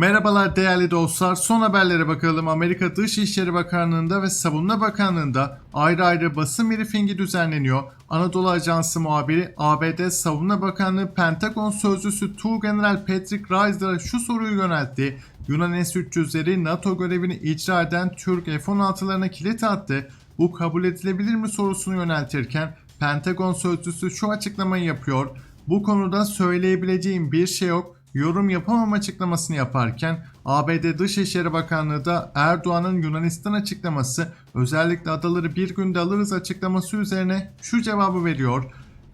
Merhabalar değerli dostlar. Son haberlere bakalım. Amerika Dışişleri Bakanlığı'nda ve Savunma Bakanlığı'nda ayrı ayrı basın briefingi düzenleniyor. Anadolu Ajansı muhabiri ABD Savunma Bakanlığı Pentagon Sözcüsü Tuğgeneral Patrick Reiser'a şu soruyu yöneltti. Yunan S-300'leri NATO görevini icra eden Türk F-16'larına kilit attı. Bu kabul edilebilir mi sorusunu yöneltirken Pentagon Sözcüsü şu açıklamayı yapıyor. Bu konuda söyleyebileceğim bir şey yok yorum yapamam açıklamasını yaparken ABD Dışişleri Bakanlığı da Erdoğan'ın Yunanistan açıklaması özellikle adaları bir günde alırız açıklaması üzerine şu cevabı veriyor.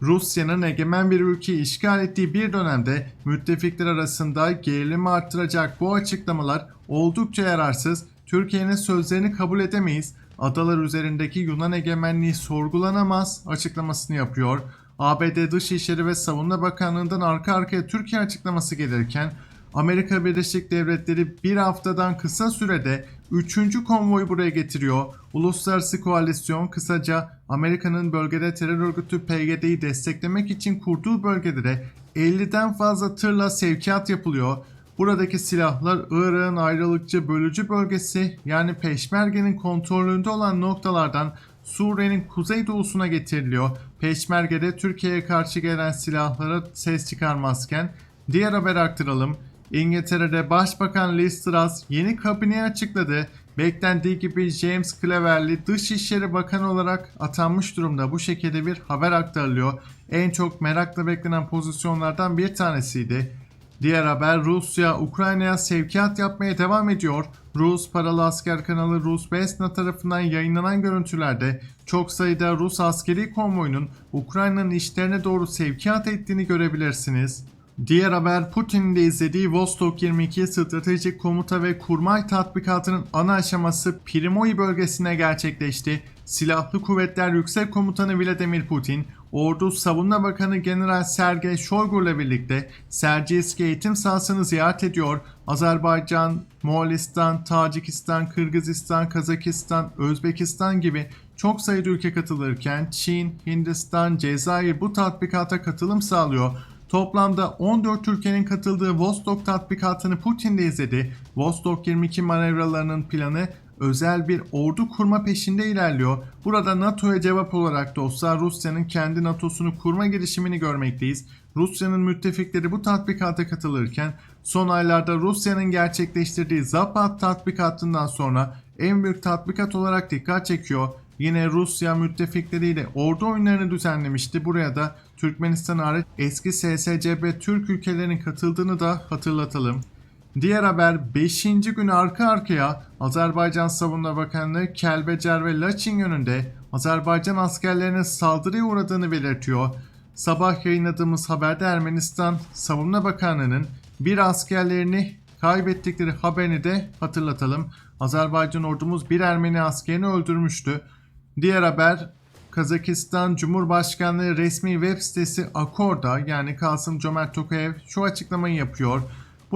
Rusya'nın egemen bir ülkeyi işgal ettiği bir dönemde müttefikler arasında gerilimi arttıracak bu açıklamalar oldukça yararsız. Türkiye'nin sözlerini kabul edemeyiz. Adalar üzerindeki Yunan egemenliği sorgulanamaz açıklamasını yapıyor. ABD Dışişleri ve Savunma Bakanlığı'ndan arka arkaya Türkiye açıklaması gelirken Amerika Birleşik Devletleri bir haftadan kısa sürede 3. konvoyu buraya getiriyor. Uluslararası koalisyon kısaca Amerika'nın bölgede terör örgütü PYD'yi desteklemek için kurduğu bölgelere 50'den fazla tırla sevkiyat yapılıyor. Buradaki silahlar Irak'ın ayrılıkçı bölücü bölgesi yani Peşmerge'nin kontrolünde olan noktalardan Suriye'nin kuzeydoğusuna getiriliyor. Peşmerge'de Türkiye'ye karşı gelen silahlara ses çıkarmazken diğer haber aktaralım. İngiltere'de Başbakan Liz Truss yeni kabineyi açıkladı. Beklendiği gibi James Cleverly Dışişleri Bakanı olarak atanmış durumda. Bu şekilde bir haber aktarılıyor. En çok merakla beklenen pozisyonlardan bir tanesiydi. Diğer haber Rusya Ukrayna'ya sevkiyat yapmaya devam ediyor. Rus paralı asker kanalı Rus Vesna tarafından yayınlanan görüntülerde çok sayıda Rus askeri konvoyunun Ukrayna'nın işlerine doğru sevkiyat ettiğini görebilirsiniz. Diğer haber Putin'in de izlediği Vostok 22 stratejik komuta ve kurmay tatbikatının ana aşaması Primoy bölgesine gerçekleşti. Silahlı Kuvvetler Yüksek Komutanı Vladimir Putin, Ordu Savunma Bakanı General Sergey Shoigu ile birlikte Sergiyeski eğitim sahasını ziyaret ediyor. Azerbaycan, Moğolistan, Tacikistan, Kırgızistan, Kazakistan, Özbekistan gibi çok sayıda ülke katılırken Çin, Hindistan, Cezayir bu tatbikata katılım sağlıyor. Toplamda 14 ülkenin katıldığı Vostok tatbikatını Putin de izledi. Vostok 22 manevralarının planı özel bir ordu kurma peşinde ilerliyor. Burada NATO'ya cevap olarak dostlar Rusya'nın kendi NATO'sunu kurma girişimini görmekteyiz. Rusya'nın müttefikleri bu tatbikata katılırken son aylarda Rusya'nın gerçekleştirdiği Zapad tatbikatından sonra en büyük tatbikat olarak dikkat çekiyor. Yine Rusya müttefikleriyle ordu oyunlarını düzenlemişti. Buraya da Türkmenistan hariç eski SSCB Türk ülkelerinin katıldığını da hatırlatalım. Diğer haber 5. gün arka arkaya Azerbaycan Savunma Bakanlığı Kelbecer ve Laçin yönünde Azerbaycan askerlerinin saldırıya uğradığını belirtiyor. Sabah yayınladığımız haberde Ermenistan Savunma Bakanlığı'nın bir askerlerini kaybettikleri haberini de hatırlatalım. Azerbaycan ordumuz bir Ermeni askerini öldürmüştü. Diğer haber Kazakistan Cumhurbaşkanlığı resmi web sitesi Akorda yani Kasım Cömert Tokayev şu açıklamayı yapıyor.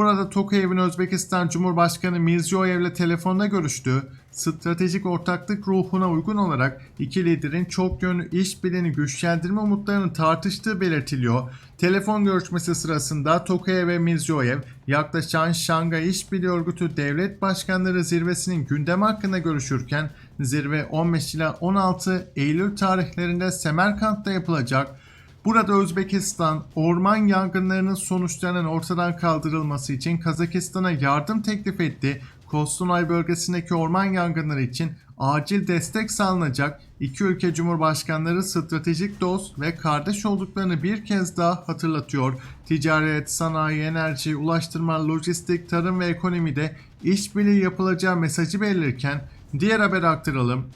Burada Tokayev'in Özbekistan Cumhurbaşkanı Mirziyoyev ile telefonda görüştü. Stratejik ortaklık ruhuna uygun olarak iki liderin çok yönlü işbirliğini güçlendirme umutlarını tartıştığı belirtiliyor. Telefon görüşmesi sırasında Tokayev ve Mirziyoyev yaklaşan Şangay İşbirliği Örgütü Devlet Başkanları Zirvesi'nin gündemi hakkında görüşürken zirve 15 ila 16 Eylül tarihlerinde Semerkant'ta yapılacak. Burada Özbekistan orman yangınlarının sonuçlarının ortadan kaldırılması için Kazakistan'a yardım teklif etti. Kostunay bölgesindeki orman yangınları için acil destek sağlanacak. İki ülke cumhurbaşkanları stratejik dost ve kardeş olduklarını bir kez daha hatırlatıyor. Ticaret, sanayi, enerji, ulaştırma, lojistik, tarım ve ekonomide işbirliği yapılacağı mesajı verilirken diğer haber aktaralım.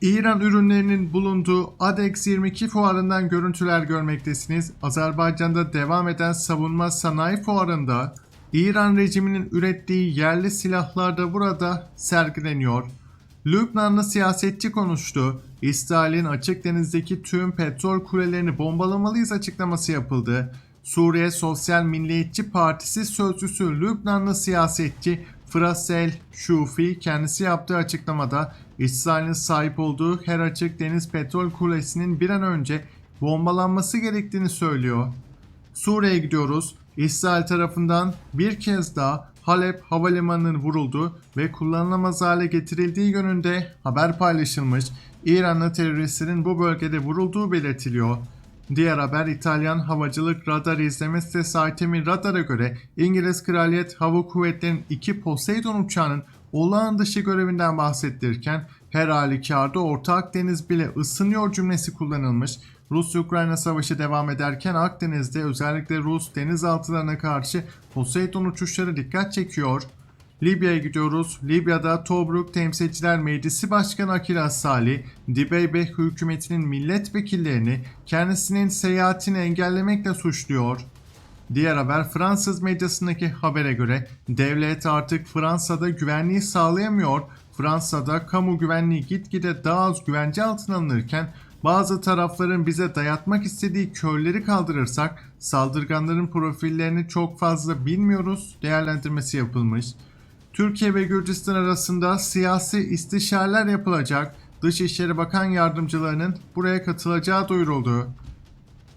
İran ürünlerinin bulunduğu ADEX 22 fuarından görüntüler görmektesiniz. Azerbaycan'da devam eden savunma sanayi fuarında İran rejiminin ürettiği yerli silahlar da burada sergileniyor. Lübnanlı siyasetçi konuştu. İsrail'in açık denizdeki tüm petrol kulelerini bombalamalıyız açıklaması yapıldı. Suriye Sosyal Milliyetçi Partisi sözcüsü Lübnanlı siyasetçi Frasel Şufi kendisi yaptığı açıklamada İsrail'in sahip olduğu her açık deniz petrol kulesinin bir an önce bombalanması gerektiğini söylüyor. Suriye'ye gidiyoruz. İsrail tarafından bir kez daha Halep havalimanının vuruldu ve kullanılamaz hale getirildiği yönünde haber paylaşılmış. İranlı teröristlerin bu bölgede vurulduğu belirtiliyor. Diğer haber İtalyan havacılık radar izleme sitesi Artemis Radar'a göre İngiliz Kraliyet Hava Kuvvetleri'nin iki Poseidon uçağının olağan dışı görevinden bahsettirirken her halükarda Orta Akdeniz bile ısınıyor cümlesi kullanılmış. Rus-Ukrayna savaşı devam ederken Akdeniz'de özellikle Rus denizaltılarına karşı Poseidon uçuşları dikkat çekiyor. Libya'ya gidiyoruz. Libya'da Tobruk Temsilciler Meclisi Başkanı Akil Assali, Dibeybe hükümetinin milletvekillerini kendisinin seyahatini engellemekle suçluyor. Diğer haber Fransız medyasındaki habere göre devlet artık Fransa'da güvenliği sağlayamıyor. Fransa'da kamu güvenliği gitgide daha az güvence altına alınırken bazı tarafların bize dayatmak istediği körleri kaldırırsak saldırganların profillerini çok fazla bilmiyoruz değerlendirmesi yapılmış. Türkiye ve Gürcistan arasında siyasi istişareler yapılacak. Dışişleri Bakan Yardımcılarının buraya katılacağı duyuruldu.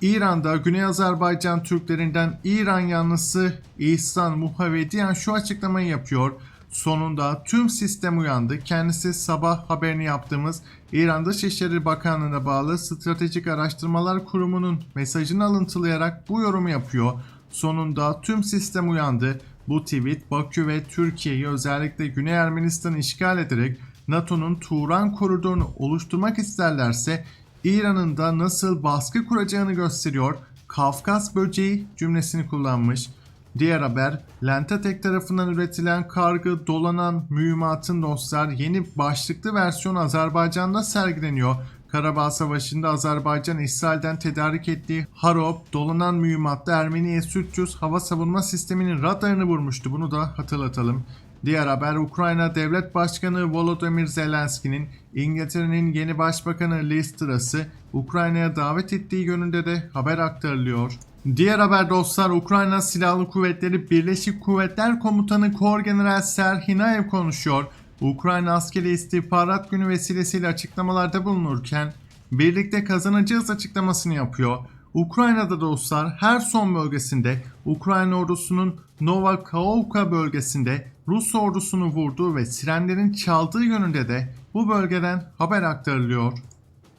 İran'da Güney Azerbaycan Türklerinden İran yanlısı İhsan Muhavediyan şu açıklamayı yapıyor. Sonunda tüm sistem uyandı. Kendisi sabah haberini yaptığımız İran Dışişleri Bakanlığı'na bağlı Stratejik Araştırmalar Kurumu'nun mesajını alıntılayarak bu yorumu yapıyor. Sonunda tüm sistem uyandı. Bu tweet Bakü ve Türkiye'yi özellikle Güney Ermenistan'ı işgal ederek NATO'nun Turan koridorunu oluşturmak isterlerse İran'ın da nasıl baskı kuracağını gösteriyor. Kafkas böceği cümlesini kullanmış. Diğer haber, Lentatek tarafından üretilen kargı dolanan mühimmatın dostlar yeni başlıklı versiyon Azerbaycan'da sergileniyor. Karabağ Savaşı'nda Azerbaycan İsrail'den tedarik ettiği Harop dolanan mühimmatlı Ermeni S-300 hava savunma sisteminin radarını vurmuştu. Bunu da hatırlatalım. Diğer haber Ukrayna Devlet Başkanı Volodymyr Zelenski'nin İngiltere'nin yeni başbakanı Liz Truss'ı Ukrayna'ya davet ettiği yönünde de haber aktarılıyor. Diğer haber dostlar Ukrayna Silahlı Kuvvetleri Birleşik Kuvvetler Komutanı Kor General Serhinayev konuşuyor. Ukrayna Askeri İstihbarat Günü vesilesiyle açıklamalarda bulunurken birlikte kazanacağız açıklamasını yapıyor. Ukrayna'da dostlar her son bölgesinde Ukrayna ordusunun Novakaovka bölgesinde Rus ordusunu vurduğu ve sirenlerin çaldığı yönünde de bu bölgeden haber aktarılıyor.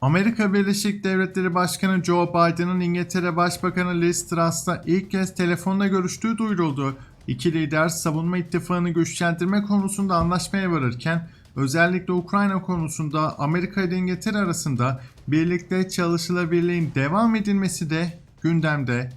Amerika Birleşik Devletleri Başkanı Joe Biden'ın İngiltere Başbakanı Liz Truss'la ilk kez telefonda görüştüğü duyuruldu. İki lider savunma ittifakını güçlendirme konusunda anlaşmaya varırken özellikle Ukrayna konusunda Amerika ile İngiltere arasında birlikte çalışılabilirliğin devam edilmesi de gündemde.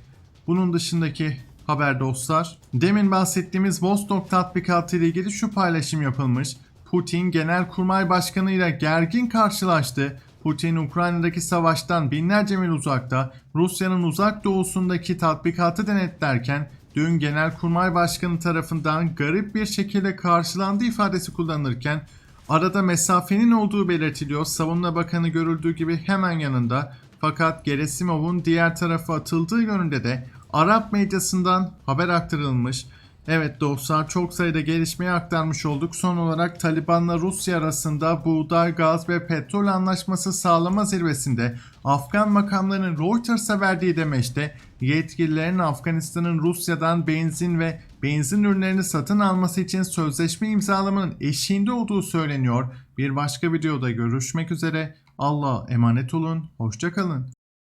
Bunun dışındaki haber dostlar. Demin bahsettiğimiz Vostok tatbikatı ile ilgili şu paylaşım yapılmış. Putin Genelkurmay Başkanı ile gergin karşılaştı. Putin Ukrayna'daki savaştan binlerce mil uzakta Rusya'nın uzak doğusundaki tatbikatı denetlerken dün Genelkurmay Başkanı tarafından garip bir şekilde karşılandığı ifadesi kullanılırken arada mesafenin olduğu belirtiliyor. Savunma Bakanı görüldüğü gibi hemen yanında fakat Gerasimov'un diğer tarafa atıldığı yönünde de Arap medyasından haber aktarılmış. Evet dostlar çok sayıda gelişmeyi aktarmış olduk. Son olarak Taliban'la Rusya arasında buğday, gaz ve petrol anlaşması sağlama zirvesinde Afgan makamlarının Reuters'a verdiği demeçte yetkililerin Afganistan'ın Rusya'dan benzin ve benzin ürünlerini satın alması için sözleşme imzalamanın eşiğinde olduğu söyleniyor. Bir başka videoda görüşmek üzere. Allah'a emanet olun. Hoşçakalın.